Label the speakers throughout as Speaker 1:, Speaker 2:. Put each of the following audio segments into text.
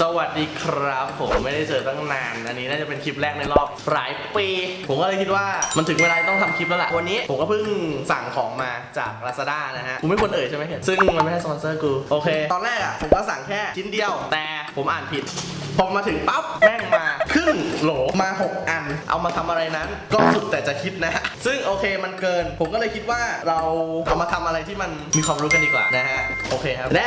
Speaker 1: สวัสดีครับ ผมไม่ได้เจอตั้งนาน อันนี้น่าจะเป็นคลิปแรกในรอบหลายปี ผมก็เลยคิดว่ามันถึงเวลาต้องทำคลิปแล้วล่ะ วันนี้ผมก็เพิ่งสั่งของมาจาก Lazada นะฮะกูไม่ควรเอ่ยใช่ไหมเห็นซึ่งมันไม่ใช่สปอนเซอร์กู โอเค ตอนแรกอะผมก็สั่งแค่ชิ้นเดียว แต่ผมอ่านผิด พอมาถึงปั๊บแม่งมาครึ่งโหลมา 6 อัน เอามาทำอะไรนั้น ก็สุดแต่จะคิดนะฮะซึ่งโอเคมันเกิน ผมก็เลยคิดว่าเราเอามาทำอะไรที่มันมีความรู้กันดีกว่านะฮะโอเคครับแด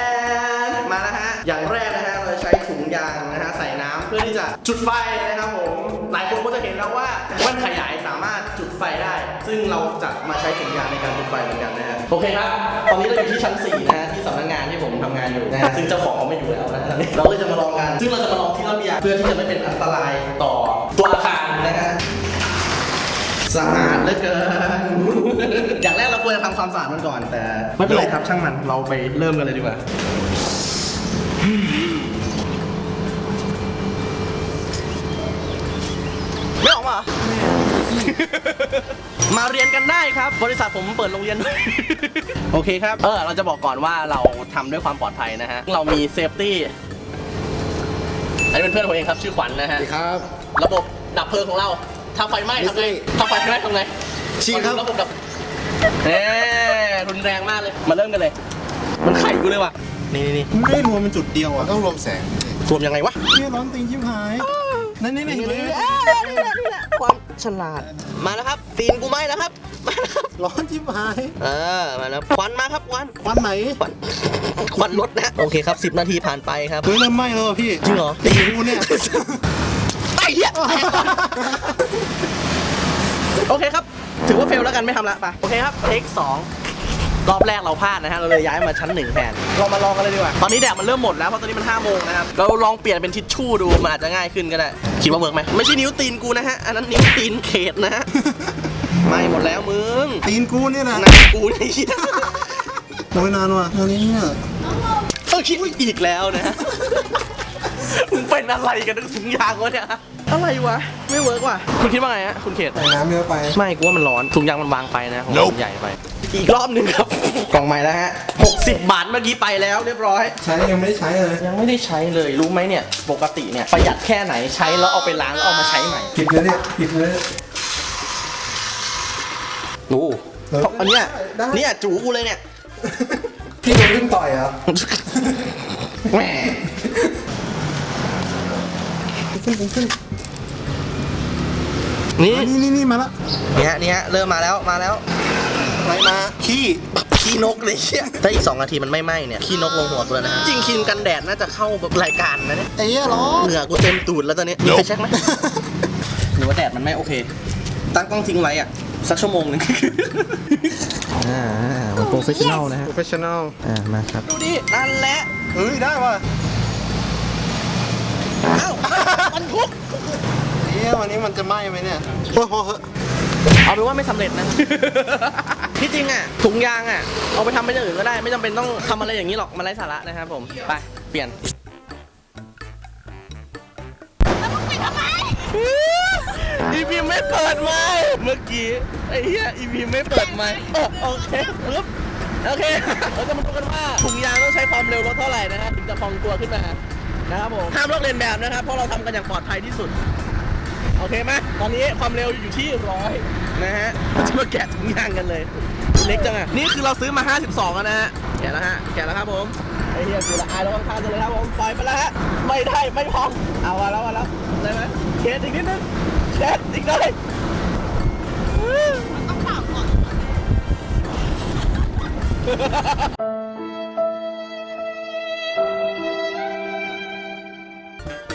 Speaker 1: นมาแล้วฮะอย่างแรกนะฮะเราใช้ถุงยางนะฮะใส่น้ำเพื่อที่จะจุดไฟนะครับผม หลายคนก็จะเห็นแล้วว่าแว่นขยายสามารถจุดไฟได้ ซึ่งเราจะมาใช้ถุงยางในการจุดไฟเหมือนกันนะฮะโอเคครับ ตอนนี้เราอยู่ที่ชั้น4นะฮะที่สำนักงานที่ผมทำงานอยู่นะฮะซึ่งเจ้าของเขาไม่อยู่แล้วนะฮะเราก็จะมาลองกัน ซึ่งเราจะมาลองที่ระเบียงเพื่อที่จะไม่เป็นอันตรายต่อตัวอาคารนะฮะ สะอาดเหลือเกิน อย่างแรกเราควรจะทำความสะอาดมันก่อนแต่ไม่เป็นไรครับช่างมัน เราไปเริ่มกันเลยดีกว่า มาเรียนกันได้ครับ บริษัทผมเปิดโรงเรียนด้วยโอเคครับ เออ เราจะบอกก่อนว่าเราทำด้วยความปลอดภัยนะฮะ เรามีเซฟตี้ อันนี้เป็นเพื่อนผมเองครับ ชื่อขวัญนะฮะ
Speaker 2: สวัสดีครับ
Speaker 1: ระบบดับเพลิงของเรา ถ้าไฟไหม้ทำไง
Speaker 2: Disney
Speaker 1: ถ้าไฟไหม้ทำไง
Speaker 2: ฉีดครับ
Speaker 1: ระบบดับเอ๊รุนแรงมากเลย มาเริ่มกันเลย มันไข่กูเลยว่ะ นี่นี่นี่
Speaker 2: ไม่รวมเป็นจุดเดียวอะต้องรวมแสง
Speaker 1: รวมยังไงวะ
Speaker 2: เนี่ยร้อนติงชิบหาย นั่นนี่นี่
Speaker 1: นี่
Speaker 2: เห็นไหม
Speaker 1: นี่อ่านี่แหละนี่แหละความฉลาด มาแล้วครับตีนกูไหม้แล้วครับ มาแล้วครับ
Speaker 2: ร้อนชิบหาย
Speaker 1: เออ มาแล้วควันมาครับควัน
Speaker 2: วันไหน
Speaker 1: ควันควันรถนะ โอเคครับ 10 นาทีผ่านไปครับ
Speaker 2: เฮ้ยเริ่มไหม้แล้วอะพี่
Speaker 1: จริงเหรอ
Speaker 2: ตีกูเนี่ย
Speaker 1: ไอ้เหี้ย โอเคครับ ถือว่าเฟลแล้วกันไม่ทำละไป โอเคครับ เทคสอง รอบแรกเราพลาดนะฮะเราเลยย้ายมาชั้นหนึ่งแทนเรามาลองกันเลยดีกว่าตอนนี้แดดมันเริ่มหมดแล้วเพราะตอนนี้มัน5โมงนะครับเราลองเปลี่ยนเป็นทิชชู่ดูมันอาจจะง่ายขึ้นก็ได้คิดว่าเวิร์กไหมไม่ใช่นิ้วตีนกูนะฮะอันนั้นนิ้วตีนเขตนะฮะไม่หมดแล้วมึง
Speaker 2: ตีนกูเนี่ยนะ
Speaker 1: หนักกูเนี่ยเหี้ย
Speaker 2: โอ้ยนานว่ะอันนี้เนี่ย
Speaker 1: เออคิดอีกแล้วนะมึงเป็นอะไรกันถึงยางวะเนี่ยอะไรวะ ไม่เวิร์กว่ะ คุณคิดว่าไงฮะ คุณเขต
Speaker 2: ใส่น้ำเยอะไป
Speaker 1: ไม่กูว่ามันร้อนถุงยางมันวางไปนะของเรามันใหญ่ไป อีกรอบหนึ่งครับ กล่องใหม่แล้วฮะ 60 บาทเมื่อกี้ไปแล้วเรียบร้อย
Speaker 2: ใช้ยังไม่ได้ใช้เลย
Speaker 1: ยังไม่ได้ใช้เลยรู้ไหมเนี่ย ปกติเนี่ยประหยัดแค่ไหนใช้แล้วเอาไปล้างแล้วเอามาใช้ใหม่
Speaker 2: ผิดเลยเนี่ยผิดเลย
Speaker 1: โอ้
Speaker 2: เออ
Speaker 1: อันเนี้ย
Speaker 2: ได้
Speaker 1: เนี่ยจูกูเลยเนี่ย
Speaker 2: พี่โดนวิ่งต่อยเหรอ
Speaker 1: แหม
Speaker 2: ขึ้นขึ้นขึ้น
Speaker 1: นี่
Speaker 2: นี่นี่นี่มาละ
Speaker 1: เนี่ยเนี่ยเริ่มมาแล้วมาแล้ว
Speaker 2: อะไรมาขี้
Speaker 1: ขี้นกเลยเชี่ยถ้าอีก2นาทีมันไม่ไหม้เนี่ยขี้นกลงหัวกูแล้วนะฮะจริงครีมกันแดดน่าจะเข้าแบบรายการนะเนี่ย
Speaker 2: ไอ้เหี้ยร้อน
Speaker 1: เหงื่อกูเต็มตูดแล้วตอนนี้มีใครเช็คไหมหรือว่าแดดมันไม่โอเค ตั้งกล้องทิ้งไว้อะสักชั่วโมงหนึงอ่ามันโปรเฟชชั่นอลนะฮะ
Speaker 2: professional
Speaker 1: อ่ามาครับ ดูดิ นั่นแหละ
Speaker 2: เฮ้ย ได้ว่ะ
Speaker 1: เอ้ามันทุก
Speaker 2: เฮ้ยวันนี้มันจะไหม้ไหมเนี่ยโอ้โหเฮ้ย
Speaker 1: เอาเป็นว่าไม่สำเร็จนะ ที่จริงอะถุงยางอะเอาไปทำเป็นอย่างอื่นก็ได้ ไม่จำเป็นต้องทำอะไรอย่างนี้หรอกมันไร้สาระนะครับผมไปเปลี่ยนอีพีไม่เปิดไมค์เมื่อกี้ไอ้เหี้ยอีพีไม่เปิดไมค์เออโอเคปึ๊บโอเคเราจะมาดูกันว่าถุงยางต้องใช้ความเร็วรถเท่าไหร่นะฮะถึงจะพองตัวขึ้นมานะครับผมห้ามลอกเลียนแบบนะครับเพราะเราทำกันอย่างปลอดภัยที่สุด โอเคไหมตอนนี้ความเร็วอยู่ที่ร้อยนะฮะเราจะมาแกะถุงยางกันเลย เล็กจังอะ นี่คือเราซื้อมา 52แล้วนะฮะ แกะแล้วฮะ แกะแล้วครับผมไอ้เหี้ยคือละอายแล้วข้างๆเลยครับผม ปล่อยไปแล้วฮะ ไม่ได้ ไม่พอง เอามาแล้วมาแล้วได้ไหมเคสอีกนิดนึงเคสอีกเลย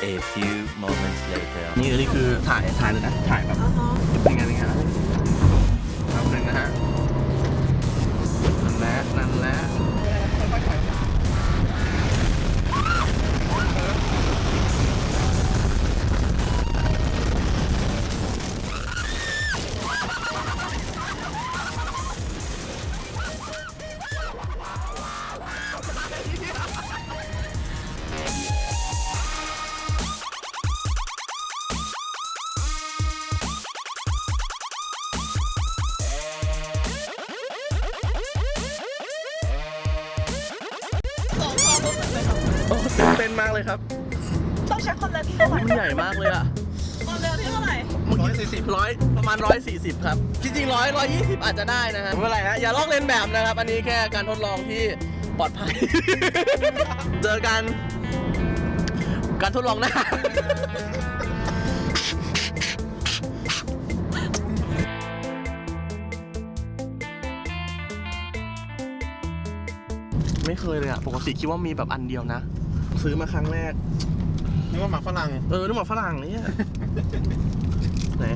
Speaker 3: A few moments later.
Speaker 1: นี่นี่คือถ่ายถ่ายเลยนะ ถ่ายแบบเป็นไง โอ้ตื่นเต้นมากเลยครับ
Speaker 4: ต้องใช้ความเร็วที่เท่าไหร่
Speaker 1: มันใหญ่มากเลยอะ
Speaker 4: ความเร็วที่เท่าไหร่
Speaker 2: ร้อยสี่สิบ
Speaker 1: ร้อยประมาณร้อยสี่สิบครับ จริงๆร้อยร้อยยี่สิบอาจจะได้นะฮะไม่เป็นไรฮะอย่าลอกเลียนแบบนะครับ อันนี้แค่การทดลองที่ปลอดภัย เจอกัน การทดลองหน้าไม่เคยเลยอะปกติคิดว่ามีแบบอันเดียวนะ ซื้อมาครั้งแรก
Speaker 2: นึกว่าหมาฝรั่ง
Speaker 1: เออนึกว่าฝรั่งเนี่ยไหน